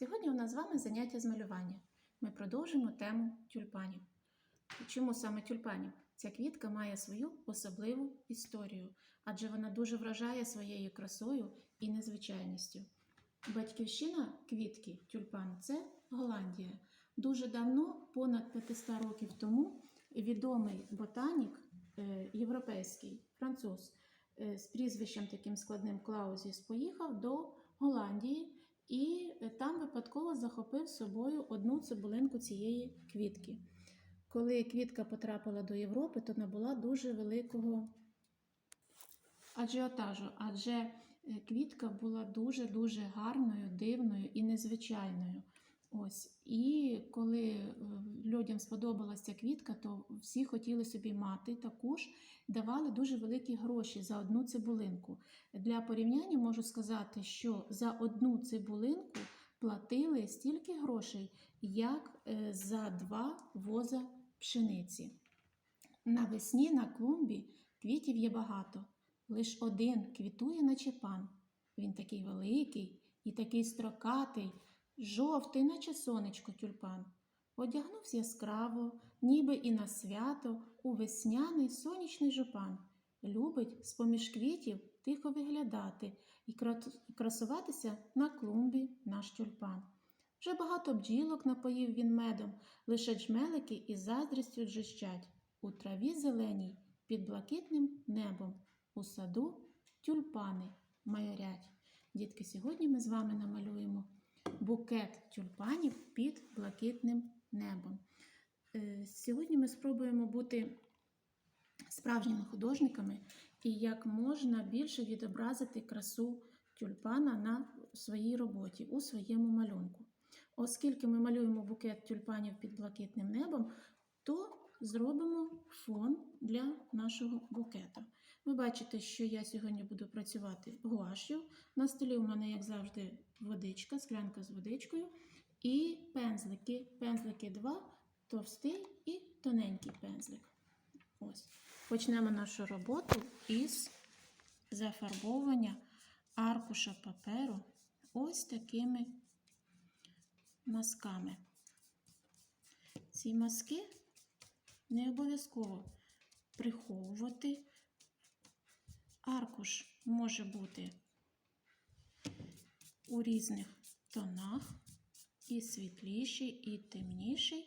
Сьогодні у нас з вами заняття з малювання. Ми продовжимо тему тюльпанів. Чому саме тюльпанів? Ця квітка має свою особливу історію, адже вона дуже вражає своєю красою і незвичайністю. Батьківщина квітки тюльпан це Голландія. Дуже давно, понад 500 років тому, відомий ботанік е, європейський француз е, з прізвищем таким складним Клаузіс поїхав до Голландії і е, там випадково захопив з собою одну цибулинку цієї квітки. Коли квітка потрапила до Європи, то набула дуже великого ажіотажу, адже е, квітка була дуже-дуже гарною, дивною і незвичайною. Ось. І коли е, людям сподобалася квітка, то всі хотіли собі мати таку ж, давали дуже великі гроші за одну цибулинку. Для порівняння можу сказати, що за одну цибулинку платили стільки грошей, як е, за два воза пшениці. Навесні на клумбі квітів є багато. Лиш один квітує наче пан. Він такий великий і такий строкатий, жовтий, наче сонечко тюльпан. Одягнувся яскраво, ніби і на свято, у весняний сонячний жупан. Любить з-поміж квітів тихо виглядати і красуватися на клумбі наш тюльпан. Вже багато бджілок напоїв він медом, лише джмелики із заздрістю джищать. У траві зеленій під блакитним небом, у саду тюльпани майорять. Дітки, сьогодні ми з вами намалюємо букет тюльпанів під блакитним небом. Е, Сьогодні ми спробуємо бути справжніми художниками і як можна більше відобразити красу тюльпана на своїй роботі, у своєму малюнку. Оскільки ми малюємо букет тюльпанів під блакитним небом, то зробимо фон для нашого букета. Ви бачите, що я сьогодні буду працювати гуашю. На столі у мене, як завжди, водичка, склянка з водичкою і пензлики. Пензлики два, товстий і тоненький пензлик. Ось. Почнемо нашу роботу із зафарбовування аркуша паперу ось такими мазками. Ці мазки не обов'язково приховувати. Аркуш може бути у різних тонах, і світліший, і темніший.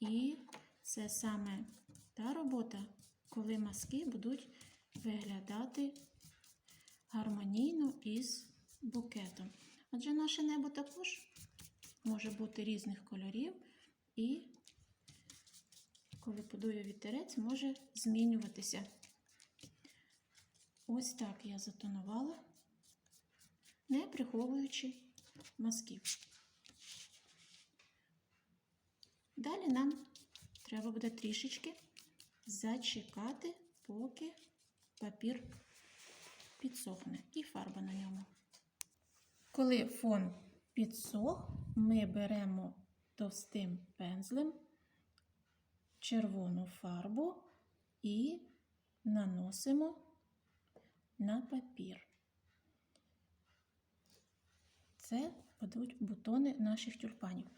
І це саме та робота, коли мазки будуть виглядати гармонійно із букетом. Адже наше небо також може бути різних кольорів, і коли подує вітерець, може змінюватися. Ось так я затонувала, не приховуючи мазків. Далі нам треба буде трішечки зачекати, поки папір підсохне і фарба на ньому. Коли фон підсох, ми беремо товстим пензлем червону фарбу і наносимо на папір. Це будуть бутони наших тюльпанів.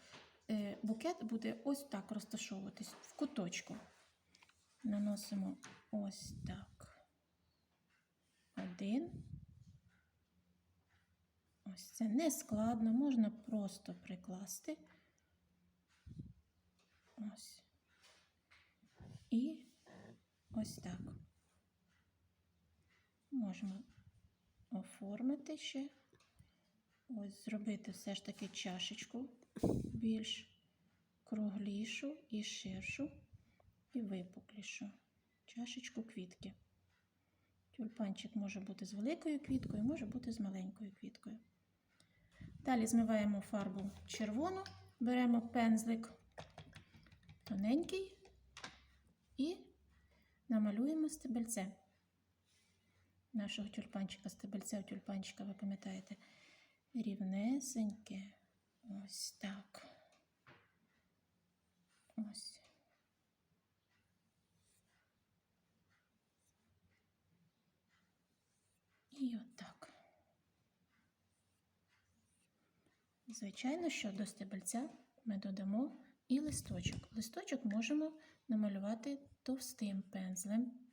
Е, Букет буде ось так розташовуватись в куточку. Наносимо ось так. Один. Ось це не складно, можна просто прикласти. Ось. І ось так. Можемо оформити ще. Ось зробити все ж таки чашечку більш круглішу і ширшу, і випуклішу. Чашечку квітки. Тюльпанчик може бути з великою квіткою, може бути з маленькою квіткою. Далі змиваємо фарбу червону, беремо пензлик тоненький і намалюємо стебельце нашого тюльпанчика, стебельце у тюльпанчика, ви пам'ятаєте, рівнесеньке. Ось так. Ось. І отак. Звичайно, що до стебельця ми додамо і листочок. Листочок можемо намалювати товстим пензлем.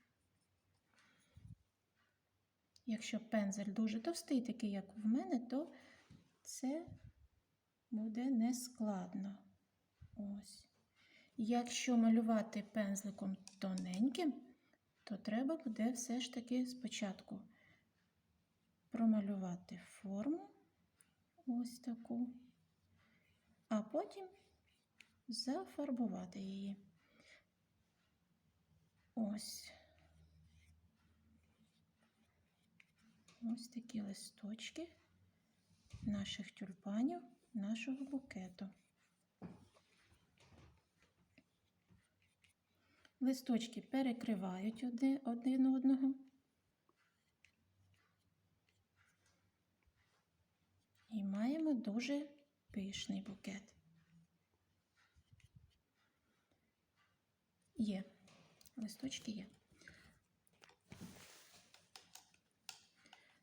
Якщо пензель дуже товстий, такий, як в мене, то це буде нескладно. Ось. Якщо малювати пензликом тоненьким, то треба буде все ж таки спочатку промалювати форму ось таку, а потім зафарбувати її. Ось. Ось такі листочки наших тюльпанів, нашого букету. Листочки перекривають один, одного. І маємо дуже пишний букет. Є. Листочки є.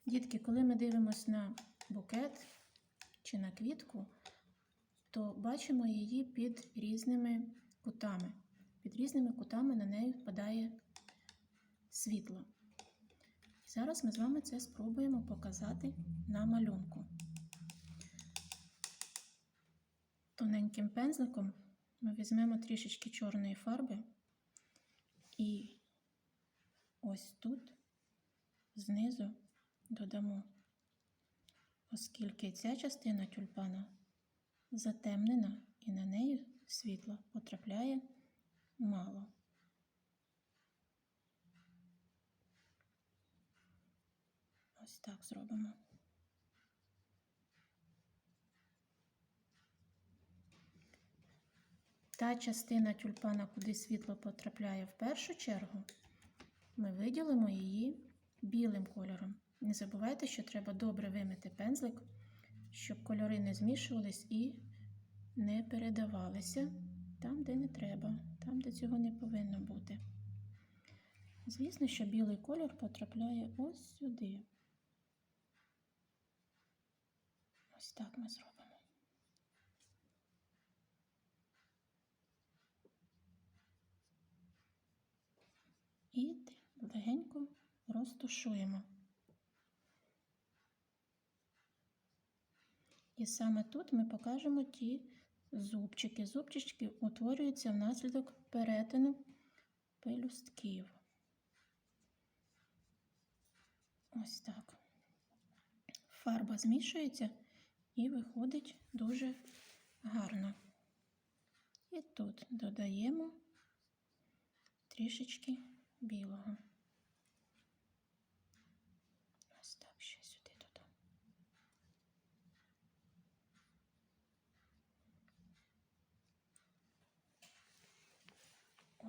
Дітки, коли ми дивимося на букет чи на квітку, то бачимо її під різними кутами. Під різними кутами на неї впадає світло. Зараз ми з вами це спробуємо показати на малюнку. Тоненьким пензликом ми візьмемо трішечки чорної фарби і ось тут знизу додамо, оскільки ця частина тюльпана затемнена і на неї світло потрапляє мало. Ось так зробимо. Та частина тюльпана, куди світло потрапляє в першу чергу, ми виділимо її білим кольором. Не забувайте, що треба добре вимити пензлик, щоб кольори не змішувались і не передавалися там, де не треба, там, де цього не повинно бути. Звісно, що білий колір потрапляє ось сюди. Ось так ми зробимо. І легенько розтушуємо. І саме тут ми покажемо ті зубчики. Зубчики утворюються внаслідок перетину пелюстків. Ось так. Фарба змішується і виходить дуже гарно. І тут додаємо трішечки білого. Ось так ще сюди додам.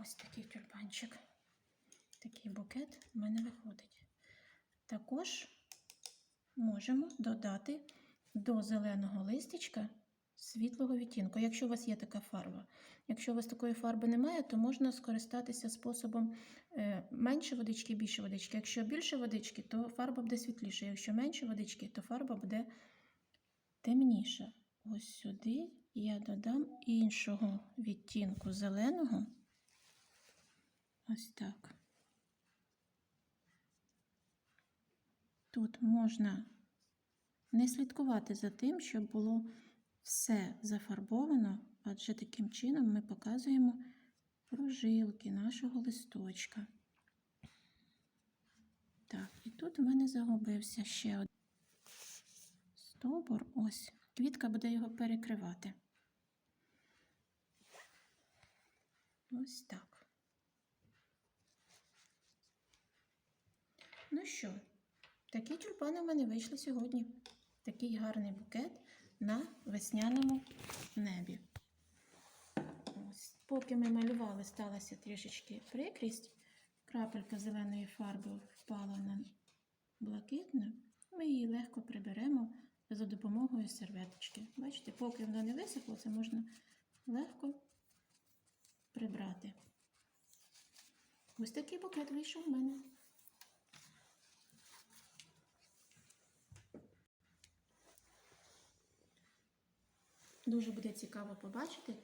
Ось такий тюльпанчик. Такий букет в мене виходить. Також можемо додати до зеленого листячка світлого відтінку, якщо у вас є така фарба. Якщо у вас такої фарби немає, то можна скористатися способом е, менше водички, більше водички. Якщо більше водички, то фарба буде світліша. Якщо менше водички, то фарба буде темніша. Ось сюди я додам іншого відтінку зеленого. Ось так. Тут можна не слідкувати за тим, щоб було все зафарбовано, адже таким чином ми показуємо прожилки нашого листочка. Так, і тут в мене загубився ще один стовбур. Ось, квітка буде його перекривати. Ось так. Ну що, такі тюльпани в мене вийшли сьогодні. Такий гарний букет на весняному небі. Ось. Поки ми малювали, сталася трішечки прикрість. Крапелька зеленої фарби впала на блакитну. Ми її легко приберемо за допомогою серветочки. Бачите, поки воно не висохло, це можна легко прибрати. Ось такий букет вийшов у мене. Дуже буде цікаво побачити,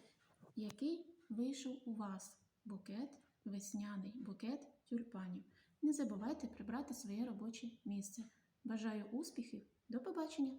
який вийшов у вас букет, весняний букет тюльпанів. Не забувайте прибрати своє робоче місце. Бажаю успіхів! До побачення!